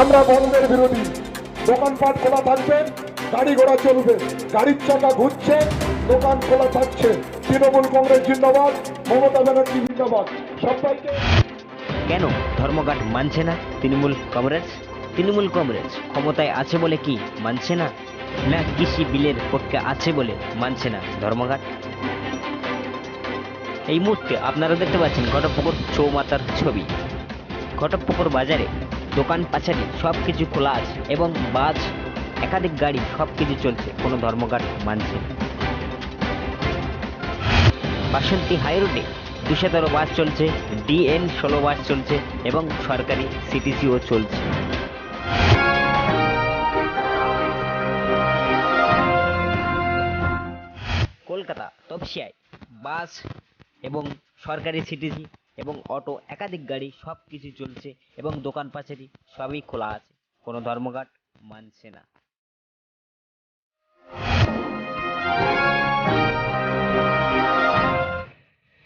আমরা বন্ধের বিরোধী। দোকানপাট খোলা থাকবে গাড়ি ঘোড়া চলবে। গাড়ির চাকা ঘুরছে, দোকান খোলা থাকছে। তৃণমূল কংগ্রেস জিন্দাবাদ, মমতা ব্যানার্জি জিন্দাবাদ। সবাইকে কেন ধর্মঘাট মানছে না তৃণমূল কংগ্রেস? তৃণমূল কংগ্রেস ক্ষমতায় আছে বলে কি মানছে না? না কৃষি বিলের পক্ষে আছে বলে মানছে না ধর্মঘাট? এই মুহূর্তে আপনারা দেখতে পাচ্ছেন ঘটপুকুর চৌমাতার ছবি। ঘটপুকুর বাজারে দোকান পাচারি সব কিছু খোলা আছে এবং বাস, একাধিক গাড়ি সব কিছু চলছে, কোনো ধর্মঘট মানছে বাসন্তী হাইরোডে দুশো তেরো বাস চলছে, ডিএন ষোলো বাস চলছে এবং সরকারি সিটিসিও চলছে। কলকাতা, তপসিয়ায় বাস এবং সরকারি সিটিসি এবং অটো, একাধিক গাড়ি সব কিছু চলছে এবং দোকান পাচারি সবই খোলা আছে। কোনো ধর্মঘাট মানছে না।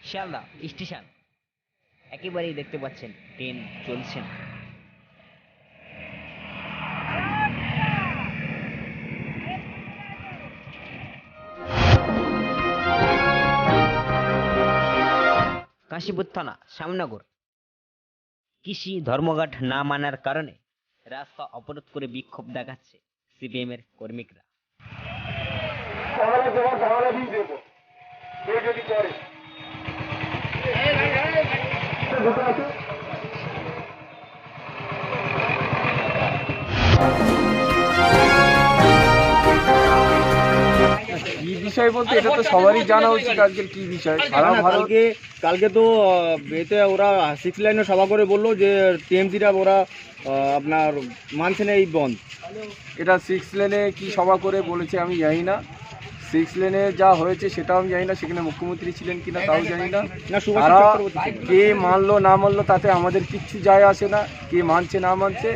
শিয়ালদা স্টেশন। একেবারেই দেখতে পাচ্ছেন, ট্রেন চলছে না। কাশীপুর থানা শ্যামনগর কৃষি ধর্মঘট না মানার কারণে রাস্তা অবরোধ করে বিক্ষোভ দেখাচ্ছে সিপিএম এর কর্মীরা যদি করে বিষয় বলতে এটা তো সবারই জানা উচিত আজকের কি বিষয়। সারা না, ভারত কালকে তো এতে ওরা সিক্স লাইনে সভা করে বলল যে টিএমসিরা ওরা আপনার মানছে না এই বন্ধ। এটা সিক্স লেনে কি সভা করে বলেছে আমি জানি না। সিক্স লেনে যা হয়েছে সেটাও আমি জানি না সেখানে মুখ্যমন্ত্রী ছিলেন কিনা তাও জানি না। না তারা কে মানলো না মানলো তাতে আমাদের কিচ্ছু যায় আসে না। কে মানছে না মানছে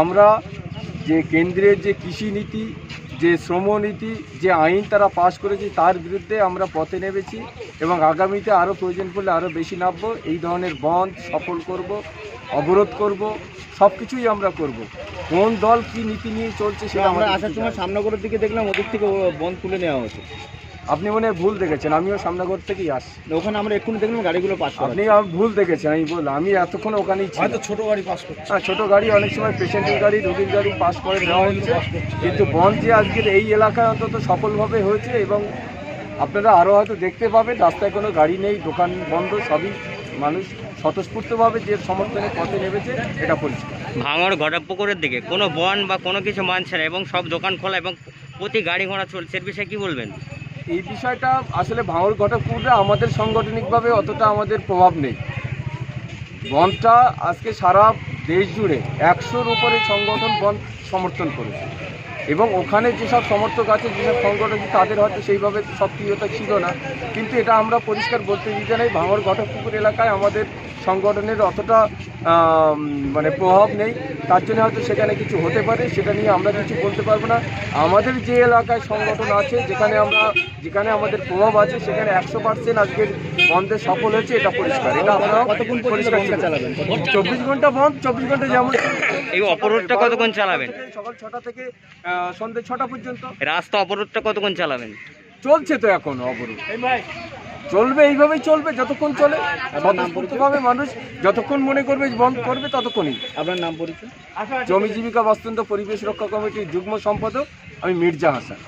আমরা যে কেন্দ্রের যে কৃষি নীতি যে শ্রমনীতি যে আইন তারা পাশ করেছে তার বিরুদ্ধে আমরা পথে নেমেছি এবং আগামীতে আরও প্রয়োজন পড়লে আরও বেশি নামবো। এই ধরনের বন্ধ সফল করব অবরোধ করব সব কিছুই আমরা করব। কোন দল কি নীতি নিয়ে চলছে সেটা আমরা আসার সময়। সামনগরের দিকে দেখলাম ওদের থেকে বন্ধ তুলে নেওয়া হচ্ছে। আপনি মনে হয় ভুল দেখেছেন আমিও সামনাগর থেকেই আসছি। ওখানে আমরা এক্ষুনি দেখলাম গাড়িগুলো পাস করা আপনি ভুল দেখেছেন আমি বললাম আমি এতক্ষণ ওখানেই ছিলাম। ছোট গাড়ি পাস করছে। হ্যাঁ ছোটো গাড়ি অনেক সময় পেশেন্টের গাড়ি রোগীর গাড়ি পাস করে দেওয়া হচ্ছে। কিন্তু বন্ধ যে আজকের এই এলাকায় অন্তত সফলভাবে হয়েছে এবং আপনারা আরও হয়তো দেখতে পাবেন রাস্তায় কোনো গাড়ি নেই দোকান বন্ধ সবই মানুষ স্বতঃস্ফূর্তভাবে যে সমর্থনে পথে নেমেছে এটা পরিষ্কার। ভাঙড় ঘটপুকুরের দিকে কোনো বন বা কোনো কিছু মানছে না এবং সব দোকান খোলা এবং প্রতি গাড়ি ঘোড়া চলছে এর বিষয়ে কী বলবেন? এই বিষয়টা আসলে ভাঙর ঘটকপুরে আমাদের সাংগঠনিকভাবে অতটা আমাদের প্রভাব নেই। বনটা আজকে সারা দেশ জুড়ে একশোর উপরে সংগঠন বন সমর্থন করেছে। এবং ওখানে যেসব সমর্থক আছে, যেসব সংগঠন আছে তাদের হয়তো সেইভাবে সক্রিয়তা ছিল না। কিন্তু এটা আমরা পরিষ্কার বলতে দিতে নাই, ভাঙর ঘটকপুকুর এলাকায় আমাদের সংগঠনের অতটা মানে প্রভাব নেই। তার জন্য হয়তো সেখানে কিছু হতে পারে সেটা নিয়ে আমরা কিছু বলতে পারব না। আমাদের যে এলাকায় সংগঠন আছে যেখানে আমরা যেখানে আমাদের প্রভাব আছে সেখানে একশো পার্সেন্ট আজকের বন্ধে সফল হয়েছে এটা পরিষ্কার। এটা আমরা কতক্ষণ পরিষ্কার চালাবেন? চব্বিশ ঘণ্টা বন্ধ চব্বিশ ঘণ্টা যেমন এই অবরোধটা কতক্ষণ চালাবেন? সকাল ছটা থেকে সন্ধ্যে ছটা পর্যন্ত। রাস্তা অপরোধটা কতক্ষণ চালাবেন? চলছে তো এখন অবরোধ। চলবে এইভাবেই চলবে যতক্ষণ চলে স্বতঃস্ফূর্তভাবে মানুষ যতক্ষণ মনে করবে বন্ধ করবে ততক্ষণই। আপনার নাম পরিচয়? জমি জীবিকা বাস্তন্ত পরিবেশ রক্ষা কমিটির যুগ্ম সম্পাদক আমি মির্জা হাসান।